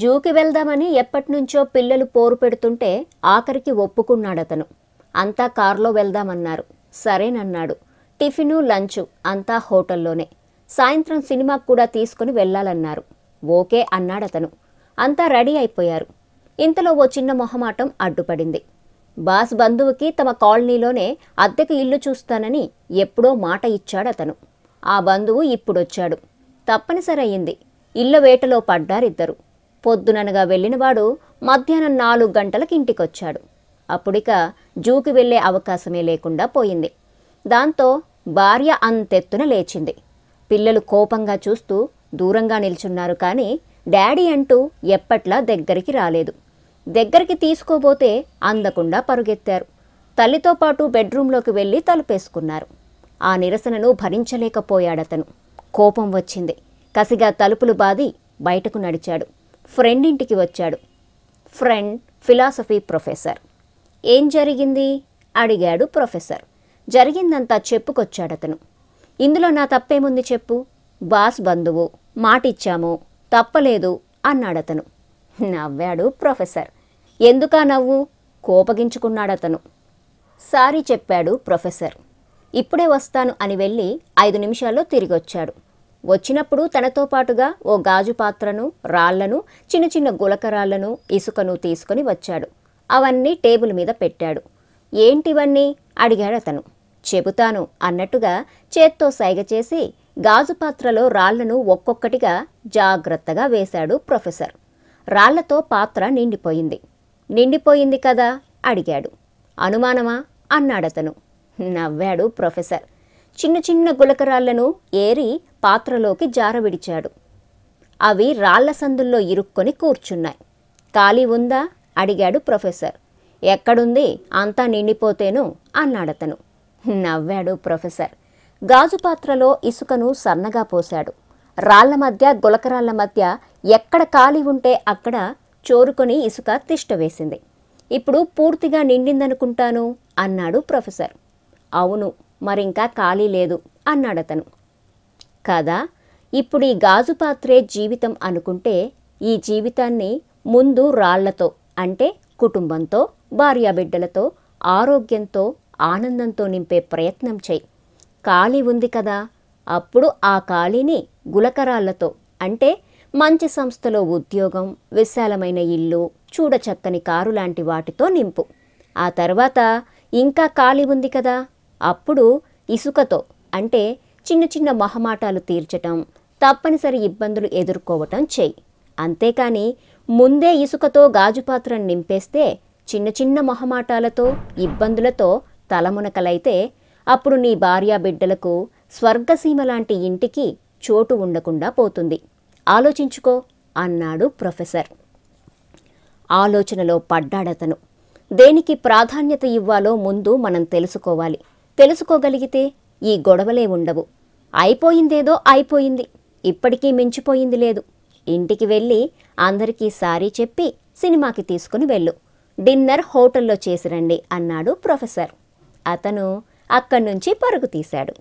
జూకి వెళ్దామని ఎప్పటినుంచో పిల్లలు పోరు పెడుతుంటే ఆఖరికి ఒప్పుకున్నాడతను. అంతా కారులో వెళ్దామన్నారు. సరేనన్నాడు. టిఫిను లంచు అంతా హోటల్లోనే. సాయంత్రం సినిమాకు కూడా తీసుకుని వెళ్ళాలన్నారు ఓకే అన్నాడతను. అంతా రెడీ అయిపోయారు. ఇంతలో ఓ చిన్న మొహమాటం అడ్డుపడింది. బాస్ బంధువుకి తమ కాలనీలోనే అద్దెకు ఇల్లు చూస్తానని ఎప్పుడో మాట ఇచ్చాడతను. ఆ బంధువు ఇప్పుడొచ్చాడు. తప్పనిసరి అయింది ఇళ్ళ వేటలో పడ్డారిద్దరు. పొద్దుననగా వెళ్ళినవాడు మధ్యాహ్నం నాలుగు గంటలకు ఇంటికొచ్చాడు. అప్పుడిక జూకి వెళ్ళే అవకాశమే లేకుండా పోయింది. దాంతో భార్య అంతెత్తున లేచింది. పిల్లలు కోపంగా చూస్తూ దూరంగా నిల్చున్నారు కానీ డాడీ అంటూ ఎప్పట్లా దగ్గరికి రాలేదు. దగ్గరికి తీసుకోబోతే అందకుండా పరుగెత్తారు. తల్లితో పాటు బెడ్రూంలోకి వెళ్ళి తలుపేసుకున్నారు. ఆ నిరసనను భరించలేకపోయాడతను. కోపం వచ్చింది. కసిగా తలుపులు బాది బయటకు నడిచాడు. ఫ్రెండ్ ఇంటికి వచ్చాడు. Friend philosophy professor. ఏం జరిగింది? అడిగాడు ప్రొఫెసర్. జరిగిందంతా చెప్పుకొచ్చాడతను. ఇందులో నా తప్పేముంది చెప్పు? బాస్ బంధువు మాటిచ్చాము తప్పలేదు అన్నాడతను. నవ్వాడు ప్రొఫెసర్. ఎందుకా నవ్వు? కోపగించుకున్నాడతను. సారీ చెప్పాడు ప్రొఫెసర్. ఇప్పుడే వస్తాను అని వెళ్ళి ఐదు నిమిషాల్లో తిరిగొచ్చాడు. వచ్చినప్పుడు తనతో పాటుగా ఓ గాజు పాత్రను రాళ్ళను చిన్న చిన్న గులకరాళ్ళను ఇసుకను తీసుకొని వచ్చాడు. అవన్నీ టేబుల్ మీద పెట్టాడు. ఏంటివన్నీ? అడిగాడు అతను. చెబుతాను అన్నట్టుగా చేత్తో సైగ చేసి గాజు పాత్రలో రాళ్ళను ఒక్కొక్కటిగా జాగ్రత్తగా వేశాడు ప్రొఫెసర్. రాళ్ళతో పాత్ర నిండిపోయింది. నిండిపోయింది కదా? అడిగాడు. అనుమానమా? అన్నాడతను. నవ్వాడు ప్రొఫెసర్. చిన్న చిన్న గులకరాళ్ళను ఏరి పాత్రలోకి జారవిడిచాడు. అవి రాళ్ళ సందుల్లో ఇరుక్కొని కూర్చున్నాయి. ఖాళీ ఉందా? అడిగాడు ప్రొఫెసర్. ఎక్కడుంది? అంతా నిండిపోతేను? అన్నాడతను. నవ్వాడు ప్రొఫెసర్. గాజు పాత్రలో ఇసుకను సన్నగా పోశాడు. రాళ్ళ మధ్య గులకరాళ్ళ మధ్య ఎక్కడ ఖాళీ ఉంటే అక్కడ చోరుకొని ఇసుక తిష్టవేసింది ఇప్పుడు పూర్తిగా నిండిందనుకుంటాను? అన్నాడు ప్రొఫెసర్. అవును మరింకా ఖాళీ లేదు అన్నాడతను. కదా ఇప్పుడు ఈ గాజు పాత్రే జీవితం అనుకుంటే ఈ జీవితాన్ని ముందు రాళ్ళతో అంటే కుటుంబంతో భార్యాబిడ్డలతో ఆరోగ్యంతో ఆనందంతో నింపే ప్రయత్నం చేయి. ఖాళీ ఉంది కదా అప్పుడు ఆ ఖాళీని గులకరాళ్ళతో అంటే మంచి సంస్థలో ఉద్యోగం విశాలమైన ఇల్లు చూడచక్కని కారు లాంటి వాటితో నింపు. ఆ తర్వాత ఇంకా ఖాళీ ఉంది కదా? అప్పుడు ఇసుకతో అంటే చిన్న చిన్న మొహమాటాలు తీర్చటం తప్పనిసరి ఇబ్బందులు ఎదుర్కోవటం చెయ్యి అంతేకాని ముందే ఇసుకతో గాజు పాత్రను నింపేస్తే చిన్న చిన్న మొహమాటాలతో ఇబ్బందులతో తలమునకలైతే అప్పుడు నీ భార్యా బిడ్డలకు స్వర్గసీమ లాంటి ఇంటికి చోటు ఉండకుండా పోతుంది. ఆలోచించుకో అన్నాడు ప్రొఫెసర్. ఆలోచనలో పడ్డాడతను. దేనికి ప్రాధాన్యత ఇవ్వాలో ముందు మనం తెలుసుకోవాలి. తెలుసుకోగలిగితే ఈ గొడవలే ఉండవు. అయిపోయిందేదో అయిపోయింది. ఇప్పటికీ మించిపోయింది లేదు. ఇంటికి వెళ్ళి అందరికీ సారీ చెప్పి సినిమాకి తీసుకుని వెళ్ళు. డిన్నర్ హోటల్లో చేసిరండి అన్నాడు ప్రొఫెసర్. అతను అక్కడి నుంచి పరుగు తీశాడు.